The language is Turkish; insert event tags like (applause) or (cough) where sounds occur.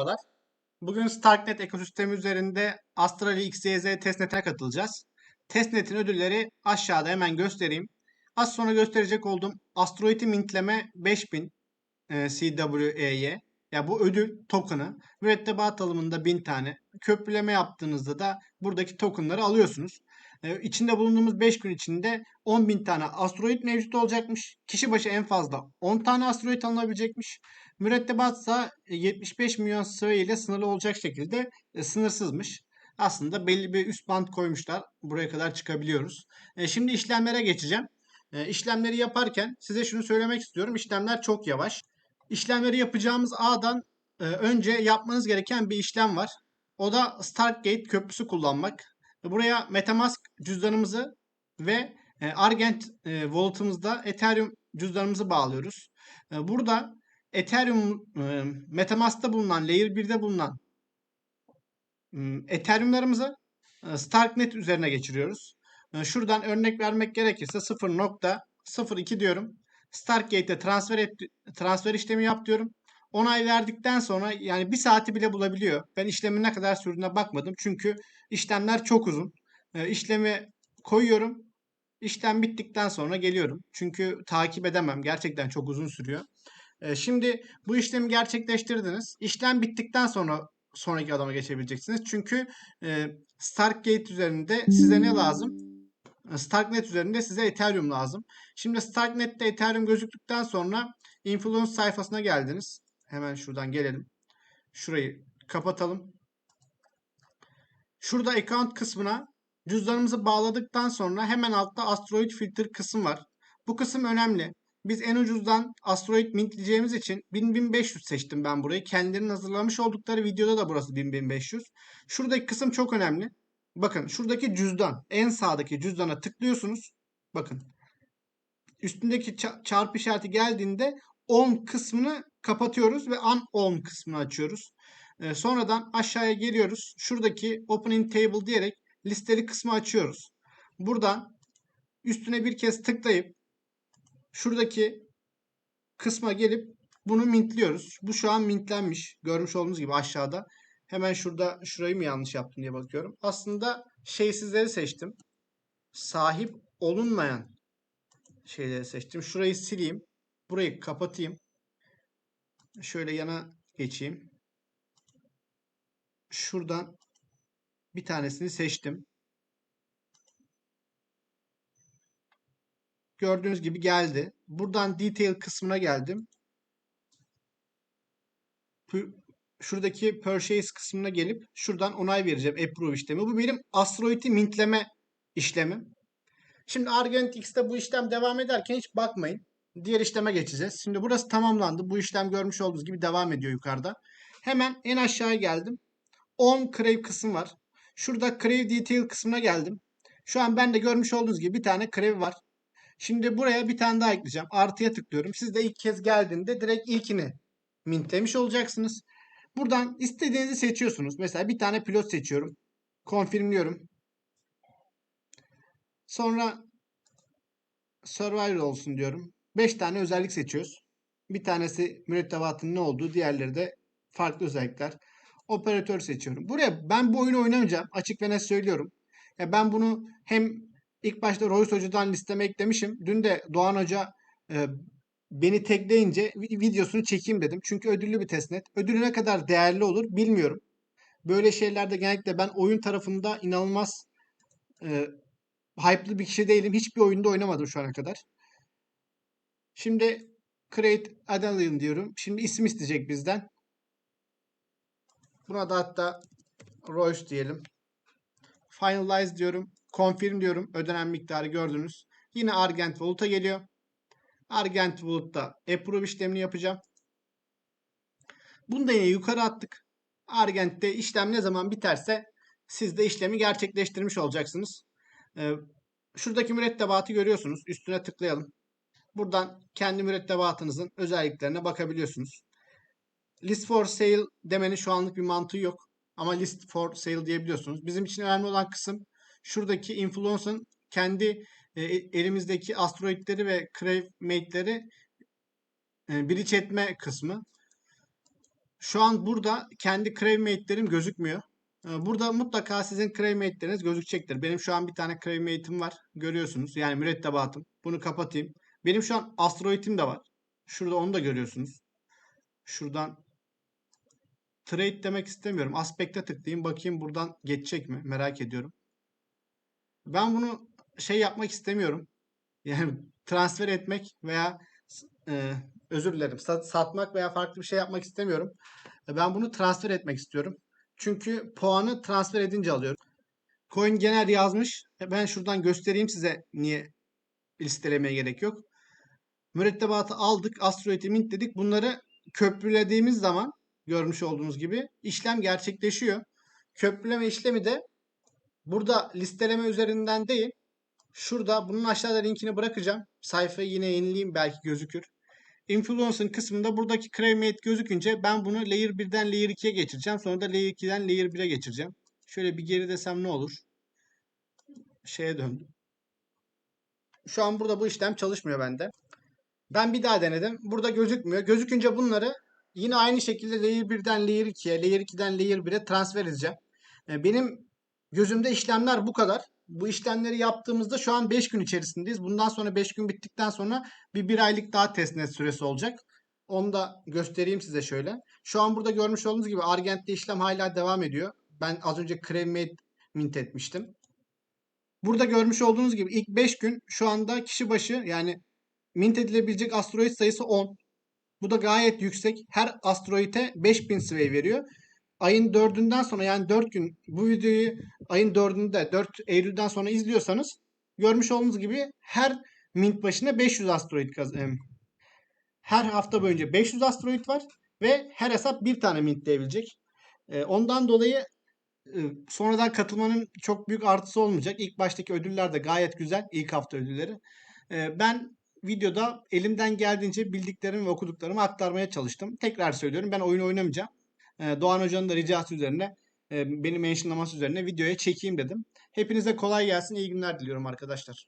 Merhabalar. Bugün Starknet ekosistemi üzerinde Astrali XYZ testnet'e katılacağız. Testnet'in ödülleri aşağıda hemen göstereyim. Az sonra gösterecek olduğum Asteroid'i mintleme 5000 e, CWE'ye. Ya bu ödül token'ı. Mürettebat alımında 1000 tane. Köprüleme yaptığınızda da buradaki token'ları alıyorsunuz. E, içinde bulunduğumuz 5 gün içinde 10.000 tane asteroid mevcut olacakmış. Kişi başı en fazla 10 tane asteroid alınabilecekmiş. Mürettebatsa 75 milyon sıra ile sınırlı olacak şekilde e, sınırsızmış. Aslında belli bir üst band koymuşlar. Buraya kadar çıkabiliyoruz. E, şimdi işlemlere geçeceğim. E, işlemleri yaparken size şunu söylemek istiyorum. İşlemler çok yavaş. İşlemleri yapacağımız ağdan e, önce yapmanız gereken bir işlem var. O da Stargate köprüsü kullanmak. Buraya Metamask cüzdanımızı ve e, Argent e, Wallet'ımızda Ethereum cüzdanımızı bağlıyoruz. E, burada Ethereum Metamask'ta bulunan, Layer 1'de bulunan Ethereum'larımızı Starknet üzerine geçiriyoruz. Şuradan örnek vermek gerekirse 0.02 diyorum. Stargate'e transfer et, transfer işlemi yap diyorum. Onay verdikten sonra yani bir saati bile bulabiliyor. Ben işlemin ne kadar sürdüğüne bakmadım. Çünkü işlemler çok uzun. E, işlemi koyuyorum. İşlem bittikten sonra geliyorum. Çünkü takip edemem. Gerçekten çok uzun sürüyor. E, şimdi bu işlemi gerçekleştirdiniz. İşlem bittikten sonra sonraki adama geçebileceksiniz. Çünkü e, Stargate üzerinde size ne lazım? Starknet üzerinde size Ethereum lazım. Şimdi Starknet'te Ethereum gözüktükten sonra Influence sayfasına geldiniz. Hemen şuradan gelelim. Şurayı kapatalım. Şurada account kısmına cüzdanımızı bağladıktan sonra hemen altta Asteroid Filter kısım var. Bu kısım önemli. Biz en ucuzdan Asteroid mintleyeceğimiz için 1000-1500 seçtim ben burayı. Kendilerinin hazırlamış oldukları videoda da burası 1000-1500. Şuradaki kısım çok önemli. Bakın şuradaki cüzdan en sağdaki cüzdana tıklıyorsunuz. Bakın üstündeki çarpı işareti geldiğinde on kısmını kapatıyoruz ve on kısmını açıyoruz. Ee, sonradan aşağıya geliyoruz. Şuradaki opening table diyerek listeli kısmı açıyoruz. Buradan üstüne bir kez tıklayıp şuradaki kısma gelip bunu mintliyoruz. Bu şu an mintlenmiş. Görmüş olduğunuz gibi aşağıda. Hemen şurada şurayı mı yanlış yaptım diye bakıyorum. Aslında şeysizleri seçtim. Sahip olunmayan şeyleri seçtim. Şurayı sileyim. Burayı kapatayım. Şöyle yana geçeyim. Şuradan bir tanesini seçtim. Gördüğünüz gibi geldi. Buradan detail kısmına geldim. Şuradaki purchase kısmına gelip şuradan onay vereceğim. Approve işlemi. Bu benim Asteroid'i mintleme işlemim. Şimdi Argent X'te bu işlem devam ederken hiç bakmayın. Diğer işleme geçeceğiz. Şimdi burası tamamlandı. Bu işlem görmüş olduğunuz gibi devam ediyor yukarıda. Hemen en aşağıya geldim. On Crave kısım var. Şurada Crave Detail kısmına geldim. Şu an ben de görmüş olduğunuz gibi bir tane Crave var. Şimdi buraya bir tane daha ekleyeceğim. Artıya tıklıyorum. Siz de ilk kez geldiğinde direkt ilkini mintlemiş olacaksınız. Buradan istediğinizi seçiyorsunuz. Mesela bir tane pilot seçiyorum. Konfirmliyorum. Sonra Survivor olsun diyorum. 5 tane özellik seçiyoruz. Bir tanesi mürettebatın ne olduğu, diğerleri de farklı özellikler. Operatör seçiyorum. Buraya ben bu oyunu oynamayacağım. Açık ve net söylüyorum. Ya ben bunu hem ilk başta Royce Hoca'dan listeme eklemişim. Dün de Doğan Hoca e, beni tekleyince videosunu çekeyim dedim. Çünkü ödüllü bir testnet. Ödülü ne kadar değerli olur bilmiyorum. Böyle şeylerde genellikle ben oyun tarafında inanılmaz e, hype'lı bir kişi değilim. Hiçbir oyunda oynamadım şu ana kadar. Şimdi create Adalion diyorum. Şimdi isim isteyecek bizden. Buna da hatta Royce diyelim. Finalize diyorum. Confirm diyorum. Ödenen miktarı gördünüz. Yine Argent Valuta geliyor. Argent Vault'ta approve işlemini yapacağım. Bunu da yine yukarı attık. Argent'te işlem ne zaman biterse siz de işlemi gerçekleştirmiş olacaksınız. Ee, şuradaki mürettebatı görüyorsunuz. Üstüne tıklayalım. Buradan kendi mürettebatınızın özelliklerine bakabiliyorsunuz. List for sale demenin şu anlık bir mantığı yok. Ama list for sale diyebiliyorsunuz. Bizim için önemli olan kısım şuradaki influence'ın kendi e, elimizdeki asteroidleri ve crave mate'leri e, bridge etme kısmı. Şu an burada kendi crewmate'lerim gözükmüyor. Ee, Burada mutlaka sizin crewmate'leriniz gözükecektir. Benim şu an bir tane crewmate'im var. Görüyorsunuz. Yani mürettebatım. Bunu kapatayım. Benim şu an asteroid'im de var. Şurada onu da görüyorsunuz. Şuradan trade demek istemiyorum. Aspekte tıklayayım. Bakayım buradan geçecek mi? Merak ediyorum. Ben bunu şey yapmak istemiyorum. (laughs) Yani transfer etmek veya e, özür dilerim sat- satmak veya farklı bir şey yapmak istemiyorum. E, Ben bunu transfer etmek istiyorum. Çünkü puanı transfer edince alıyorum. Coin genel yazmış. E, Ben şuradan göstereyim size niye listelemeye gerek yok. Mürettebatı aldık. Asteroid'i mintledik. Bunları köprülediğimiz zaman görmüş olduğunuz gibi işlem gerçekleşiyor. Köprüleme işlemi de burada listeleme üzerinden değil. Şurada bunun aşağıda linkini bırakacağım. Sayfayı yine yenileyim belki gözükür. Influence'ın kısmında buradaki Crewmate gözükünce ben bunu Layer 1'den Layer 2'ye geçireceğim. Sonra da Layer 2'den Layer 1'e geçireceğim. Şöyle bir geri desem ne olur? Şeye döndüm. Şu an burada bu işlem çalışmıyor bende. Ben bir daha denedim. Burada gözükmüyor. Gözükünce bunları yine aynı şekilde Layer 1'den Layer 2'ye, Layer 2'den Layer 1'e transfer edeceğim. E, Benim gözümde işlemler bu kadar. Bu işlemleri yaptığımızda şu an 5 gün içerisindeyiz. Bundan sonra 5 gün bittikten sonra bir 1 aylık daha testnet süresi olacak. Onu da göstereyim size şöyle. Şu an burada görmüş olduğunuz gibi Argent'te işlem hala devam ediyor. Ben az önce Crewmate mint etmiştim. Burada görmüş olduğunuz gibi ilk 5 gün şu anda kişi başı yani mint edilebilecek asteroid sayısı 10. Bu da gayet yüksek. Her asteroide 5000 sway veriyor. Ayın 4'ünden sonra yani 4 gün bu videoyu ayın 4'ünde 4 Eylül'den sonra izliyorsanız görmüş olduğunuz gibi her mint başına 500 asteroid kaz her hafta boyunca 500 asteroid var ve her hesap bir tane mintleyebilecek. E, ondan dolayı e, sonradan katılmanın çok büyük artısı olmayacak. İlk baştaki ödüller de gayet güzel. ilk hafta ödülleri. E, ben videoda elimden geldiğince bildiklerimi ve okuduklarımı aktarmaya çalıştım. Tekrar söylüyorum ben oyun oynamayacağım. E, Doğan Hoca'nın da ricası üzerine e, beni mentionlaması üzerine videoya çekeyim dedim. Hepinize kolay gelsin. iyi günler diliyorum arkadaşlar.